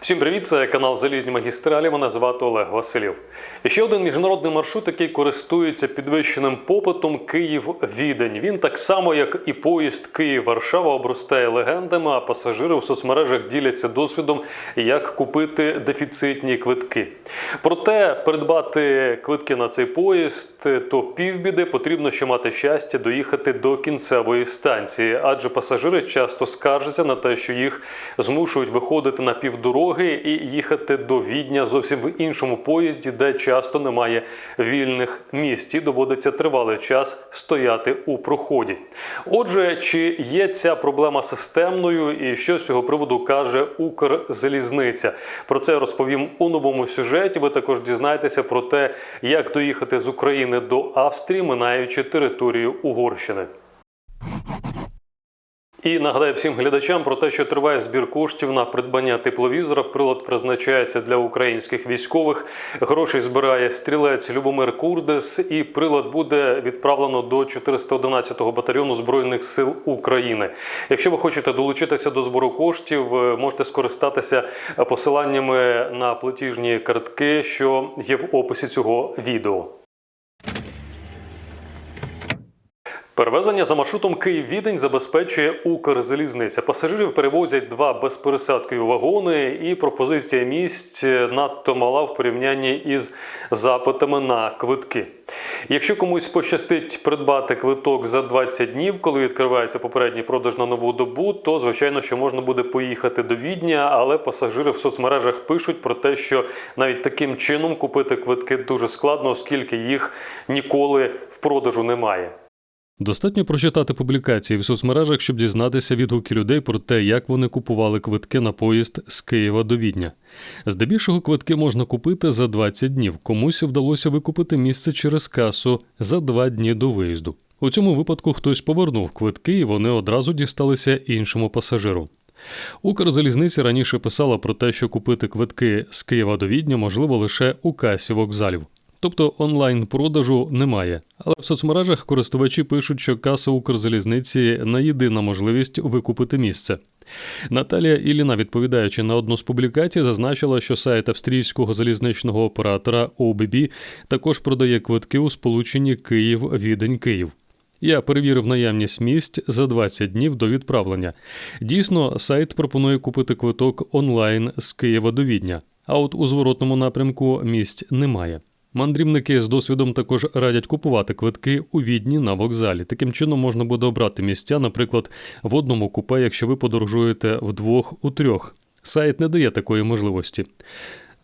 Всім привіт, це канал Залізні магістралі. Мене звати Олег Василів. І ще один міжнародний маршрут, який користується підвищеним попитом Київ-Відень. Він так само, як і поїзд Київ-Варшава, обростає легендами, а пасажири в соцмережах діляться досвідом, як купити дефіцитні квитки. Проте придбати квитки на цей поїзд то півбіди потрібно ще мати щастя доїхати до кінцевої станції, адже пасажири часто скаржаться на те, що їх змушують виходити на півдороги і їхати до Відня зовсім в іншому поїзді, де часто немає вільних місць і доводиться тривалий час стояти у проході. Отже, чи є ця проблема системною, і що з цього приводу каже Укрзалізниця? Про це розповім у новому сюжеті. Ви також дізнаєтеся про те, як доїхати з України до Австрії, минаючи територію Угорщини. І нагадаю всім глядачам про те, що триває збір коштів на придбання тепловізора. Прилад призначається для українських військових. Грошей збирає стрілець Любомир Курдес, і прилад буде відправлено до 411-го батальйону збройних сил України. Якщо ви хочете долучитися до збору коштів, можете скористатися посиланнями на платіжні картки, що є в описі цього відео. Перевезення за маршрутом Київ-Відень забезпечує Укрзалізниця. Пасажирів перевозять два безпересадкові вагони, і пропозиція місць надто мала в порівнянні із запитами на квитки. Якщо комусь пощастить придбати квиток за 20 днів, коли відкривається попередній продаж на нову добу, то звичайно, що можна буде поїхати до Відня, але пасажири в соцмережах пишуть про те, що навіть таким чином купити квитки дуже складно, оскільки їх ніколи в продажу немає. Достатньо прочитати публікації в соцмережах, щоб дізнатися відгуки людей про те, як вони купували квитки на поїзд з Києва до Відня. Здебільшого квитки можна купити за 20 днів. Комусь вдалося викупити місце через касу за два дні до виїзду. У цьому випадку хтось повернув квитки, і вони одразу дісталися іншому пасажиру. Укрзалізниця раніше писала про те, що купити квитки з Києва до Відня можливо лише у касі вокзалів. Тобто онлайн-продажу немає. Але в соцмережах користувачі пишуть, що каса Укрзалізниці не єдина можливість викупити місце. Наталія Іліна, відповідаючи на одну з публікацій, зазначила, що сайт австрійського залізничного оператора OBB також продає квитки у сполученні Київ-Відень-Київ. Я перевірив наявність місць за 20 днів до відправлення. Дійсно, сайт пропонує купити квиток онлайн з Києва до Відня, а от у зворотному напрямку місць немає. Мандрівники з досвідом також радять купувати квитки у відні на вокзалі. Таким чином можна буде обрати місця, наприклад, в одному купе, якщо ви подорожуєте вдвох у трьох. Сайт не дає такої можливості.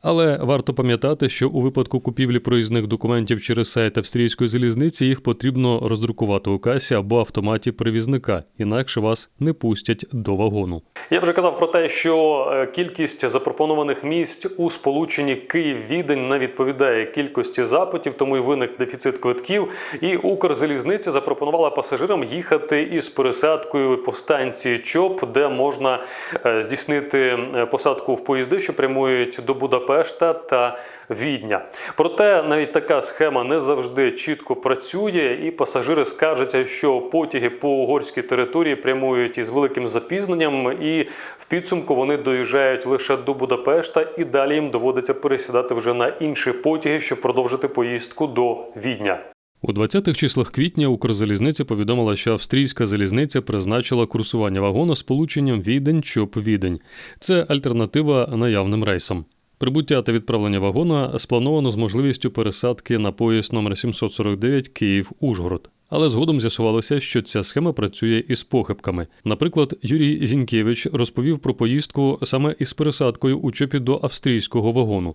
Але варто пам'ятати, що у випадку купівлі проїзних документів через сайт австрійської залізниці їх потрібно роздрукувати у касі або автоматі перевізника, інакше вас не пустять до вагону. Я вже казав про те, що е, кількість запропонованих місць у сполученні Київ-Відень не відповідає кількості запитів, тому й виник дефіцит квитків. І Укрзалізниця запропонувала пасажирам їхати із пересадкою по станції ЧОП, де можна е, здійснити е, посадку в поїзди, що прямують до Будапешта та Відня. Проте навіть така схема не завжди чітко працює, і пасажири скаржаться, що потяги по угорській території прямують із великим запізненням, і в підсумку вони доїжджають лише до Будапешта, і далі їм доводиться пересідати вже на інші потяги, щоб продовжити поїздку до Відня. У 20-х числах квітня Укрзалізниця повідомила, що австрійська залізниця призначила курсування вагона з полученням Відень чоп Відень. Це альтернатива наявним рейсам. Прибуття та відправлення вагона сплановано з можливістю пересадки на поїзд номер 749 Київ-Ужгород. Але згодом з'ясувалося, що ця схема працює із похибками. Наприклад, Юрій Зінькевич розповів про поїздку саме із пересадкою у чопі до австрійського вагону.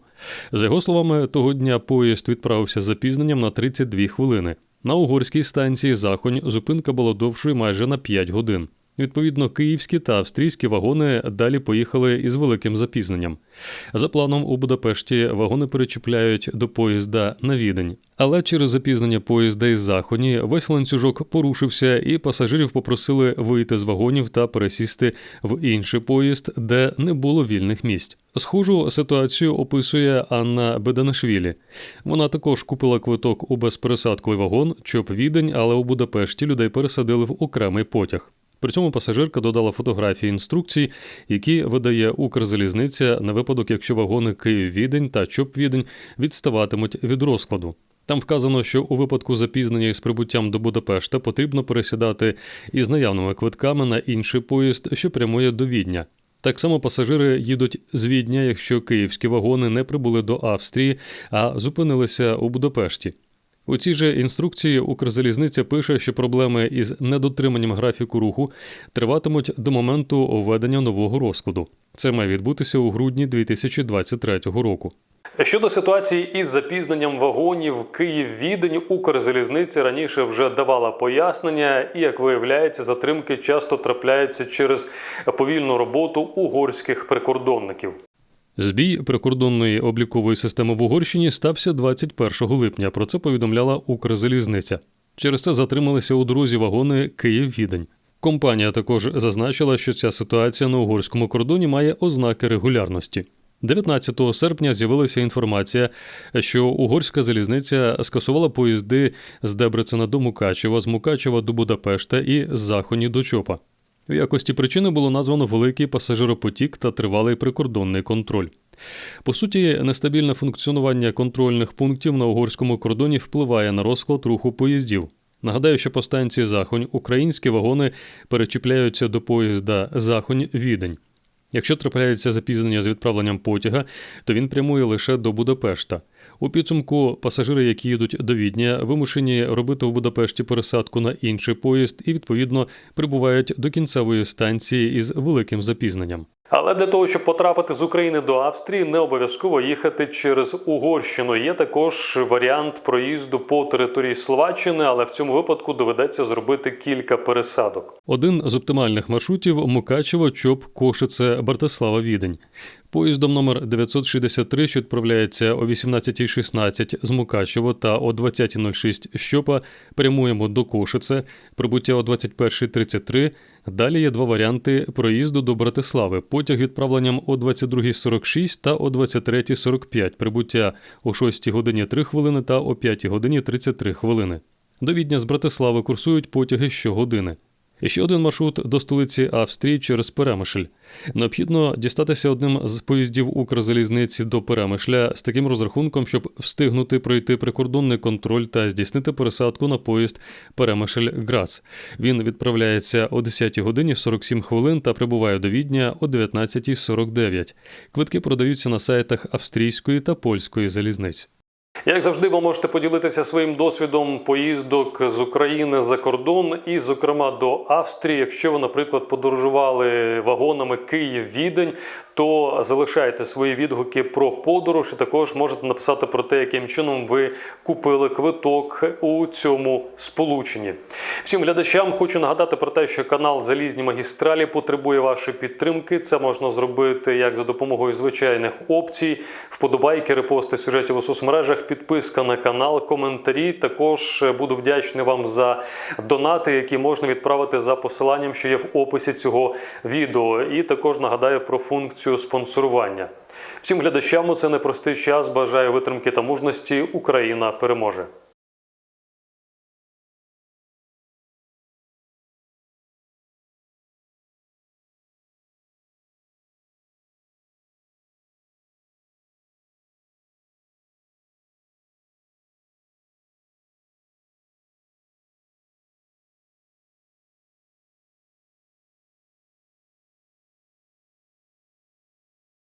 За його словами, того дня поїзд відправився з запізненням на 32 хвилини. На угорській станції Захонь зупинка була довшою майже на 5 годин. Відповідно, київські та австрійські вагони далі поїхали із великим запізненням. За планом у Будапешті вагони перечіпляють до поїзда на відень. Але через запізнення поїзда із Захоні весь ланцюжок порушився, і пасажирів попросили вийти з вагонів та пересісти в інший поїзд, де не було вільних місць. Схожу ситуацію описує Анна Беданашвілі. Вона також купила квиток у безпересадковий вагон, чоп відень, але у Будапешті людей пересадили в окремий потяг. При цьому пасажирка додала фотографії інструкцій, які видає Укрзалізниця на випадок, якщо вагони Київ-Відень та Чоп-Відень відставатимуть від розкладу. Там вказано, що у випадку запізнення із прибуттям до Будапешта потрібно пересідати із наявними квитками на інший поїзд, що прямує до Відня. Так само пасажири їдуть з Відня, якщо київські вагони не прибули до Австрії, а зупинилися у Будапешті. У цій же інструкції Укрзалізниця пише, що проблеми із недотриманням графіку руху триватимуть до моменту введення нового розкладу. Це має відбутися у грудні 2023 року. Щодо ситуації із запізненням вагонів Київ-Відень, Укрзалізниця раніше вже давала пояснення, і як виявляється, затримки часто трапляються через повільну роботу угорських прикордонників. Збій прикордонної облікової системи в Угорщині стався 21 липня. Про це повідомляла Укрзалізниця. Через це затрималися у дорозі вагони Київ-Відень. Компанія також зазначила, що ця ситуація на угорському кордоні має ознаки регулярності. 19 серпня з'явилася інформація, що угорська залізниця скасувала поїзди з Дебрецена до Мукачева, з Мукачева до Будапешта і з Захоні до Чопа. В якості причини було названо великий пасажиропотік та тривалий прикордонний контроль. По суті, нестабільне функціонування контрольних пунктів на угорському кордоні впливає на розклад руху поїздів. Нагадаю, що по станції Захонь українські вагони перечіпляються до поїзда Захонь-Відень. Якщо трапляється запізнення з відправленням потяга, то він прямує лише до Будапешта. У підсумку пасажири, які їдуть до Відня, вимушені робити в Будапешті пересадку на інший поїзд і відповідно прибувають до кінцевої станції із великим запізненням. Але для того, щоб потрапити з України до Австрії, не обов'язково їхати через Угорщину. Є також варіант проїзду по території Словаччини, але в цьому випадку доведеться зробити кілька пересадок. Один з оптимальних маршрутів Мукачево, Чоп, Кошице, Бартислава, Відень. Поїздом номер 963, що відправляється о 18.16 з Мукачево та о 20.06 з Чопа, прямуємо до Кошице, прибуття о 21.33. Далі є два варіанти проїзду до Братислави. Потяг відправленням о 22.46 та о 23.45, прибуття о 6 годині 3 хвилини та о 5 годині 33 хвилини. До Відня з Братислави курсують потяги щогодини. Ще один маршрут до столиці Австрії через Перемишль. Необхідно дістатися одним з поїздів Укрзалізниці до Перемишля з таким розрахунком, щоб встигнути пройти прикордонний контроль та здійснити пересадку на поїзд Перемишль Грац. Він відправляється о 10 годині 47 хвилин та прибуває до Відня о 19.49. Квитки продаються на сайтах австрійської та польської залізниць. Як завжди, ви можете поділитися своїм досвідом поїздок з України за кордон, і, зокрема, до Австрії. Якщо ви, наприклад, подорожували вагонами Київ-Відень, то залишайте свої відгуки про подорож, і також можете написати про те, яким чином ви купили квиток у цьому сполученні. Всім глядачам хочу нагадати про те, що канал Залізні магістралі потребує вашої підтримки. Це можна зробити як за допомогою звичайних опцій, вподобайки, репости сюжетів у соцмережах, підписка на канал, коментарі. Також буду вдячний вам за донати, які можна відправити за посиланням, що є в описі цього відео. І також нагадаю про функцію спонсорування. Всім глядачам у це непростий час. Бажаю витримки та мужності. Україна переможе.